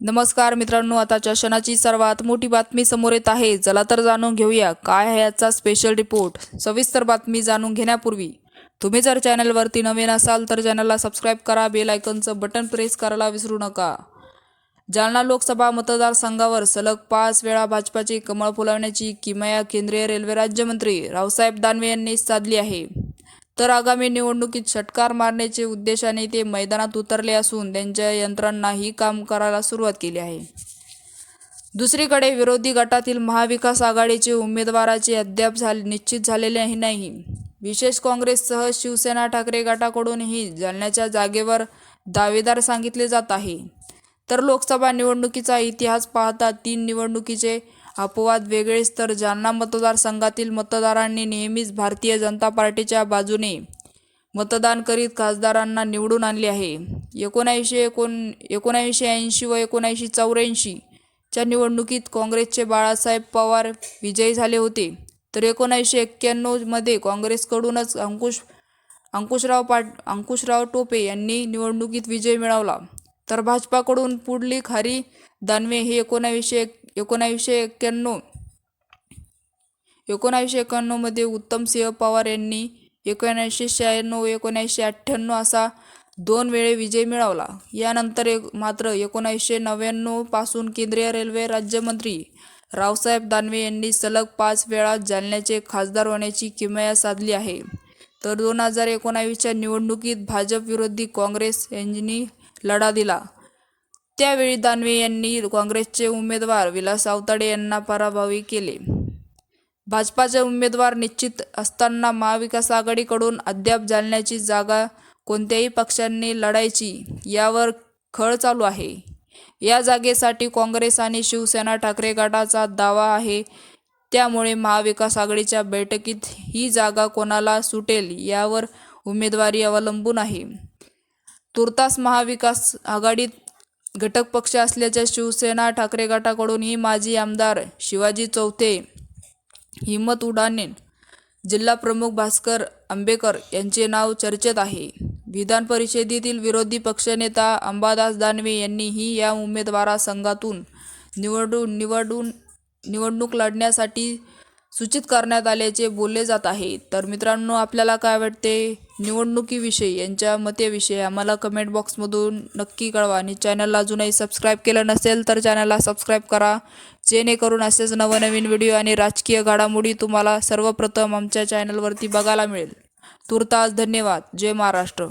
नमस्कार मित्रांनो आताच्या क्षणाची सर्वात मोठी बातमी समोर येत आहे. चला तर जाणून घेऊया काय आहे याचा स्पेशल रिपोर्ट सविस्तर बातमी जाणून घेण्यापूर्वी तुम्ही जर चॅनलवरती नवीन असाल तर चॅनलला सबस्क्राईब करा बेल आयकनचं बटन प्रेस करायला विसरू नका. जालना लोकसभा मतदारसंघावर सलग पाच वेळा भाजपाचे कमळ फुलवण्याची किमया केंद्रीय रेल्वे राज्यमंत्री रावसाहेब दानवे यांनी साधली आहे. तर आगामी निवडणुकीत षटकार मारण्याचे उद्देशाने ते मैदानात उतरले असून त्यांच्या यंत्रणांनाही काम करायला सुरुवात केली आहे. दुसरीकडे विरोधी गटातील महाविकास आघाडीचे उमेदवाराचे अद्याप झाले निश्चित झालेले नाही. विशेष काँग्रेससह शिवसेना ठाकरे गटाकडूनही जालन्याच्या जागेवर दावेदार सांगितले जात आहे. तर लोकसभा निवडणुकीचा इतिहास पाहता तीन निवडणुकीचे अपवाद वेगळेच तर जालना मतदारसंघातील मतदारांनी नेहमीच भारतीय जनता पार्टीच्या बाजूने मतदान करीत खासदारांना निवडून आणले आहे. एकोणऐंशी एकोण एकोणऐंशी ऐंशी व एकोणऐंशी चौऱ्याऐंशीच्या निवडणुकीत काँग्रेसचे बाळासाहेब पवार विजयी झाले होते. तर एकोणावीसशे एक्क्याण्णवमध्ये काँग्रेसकडूनच अंकुश अंकुशराव पाट अंकुशराव टोपे यांनी निवडणुकीत विजय मिळवला. तर भाजपाकडून पुढली खारी दानवे हे एकोणावीसशे एकोणावीसशे एक्क्याण्णव एकोणावीसशे एक्क्याण्णवमध्ये उत्तमसिंह पवार यांनी एकोणऐंशी शहाण्णव एकोणऐंशी अठ्ठ्याण्णव असा दोन वेळे विजय मिळवला. यानंतर एक मात्र एकोणीसशे नव्याण्णवपासून केंद्रीय रेल्वे राज्यमंत्री रावसाहेब दानवे यांनी सलग पाच वेळा जालन्याचे खासदार होण्याची किमया साधली आहे. तर दोन हजार एकोणावीसच्या निवडणुकीत भाजप विरोधी काँग्रेस यांनी लढा दिला. त्यावेळी दानवे यांनी काँग्रेसचे उमेदवार विलास अवताडे यांना पराभवी केले. भाजपाचे उमेदवार निश्चित असताना महाविकास आघाडीकडून अद्याप जालन्याची जागा कोणत्याही पक्षांनी लढायची यावर खळ चालू आहे. या जागेसाठी काँग्रेस आणि शिवसेना ठाकरे गटाचा दावा आहे. त्यामुळे महाविकास आघाडीच्या बैठकीत ही जागा कोणाला सुटेल यावर उमेदवारी अवलंबून आहे. तुर्तास महाविकास आघाडीत घटक पक्ष असल्याच्या शिवसेना ठाकरे गटाकडून ही माजी आमदार शिवाजी चौथे हिम्मत उडाने जिल्हा प्रमुख भास्कर आंबेकर यांचे नाव चर्चेत आहे. विधान परिषदेतील विरोधी पक्षनेता अंबादास दानवे यांनीही या उमेदवारासंघातून निवडून निवडून निवडणूक लढण्यासाठी सूचित करण्यात आल्याचे बोलले जात आहे. तर मित्रांनो आपल्याला काय वाटते? निवडणुकीविषयी यांच्या मतेविषयी आम्हाला कमेंट बॉक्समधून नक्की कळवा. आणि चॅनलला अजूनही सबस्क्राईब केलं नसेल तर चॅनलला सबस्क्राईब करा. जेणेकरून असेच नवनवीन व्हिडिओ आणि राजकीय घडामोडी तुम्हाला सर्वप्रथम आमच्या चॅनलवरती बघायला मिळेल. तुर्तास धन्यवाद. जय महाराष्ट्र.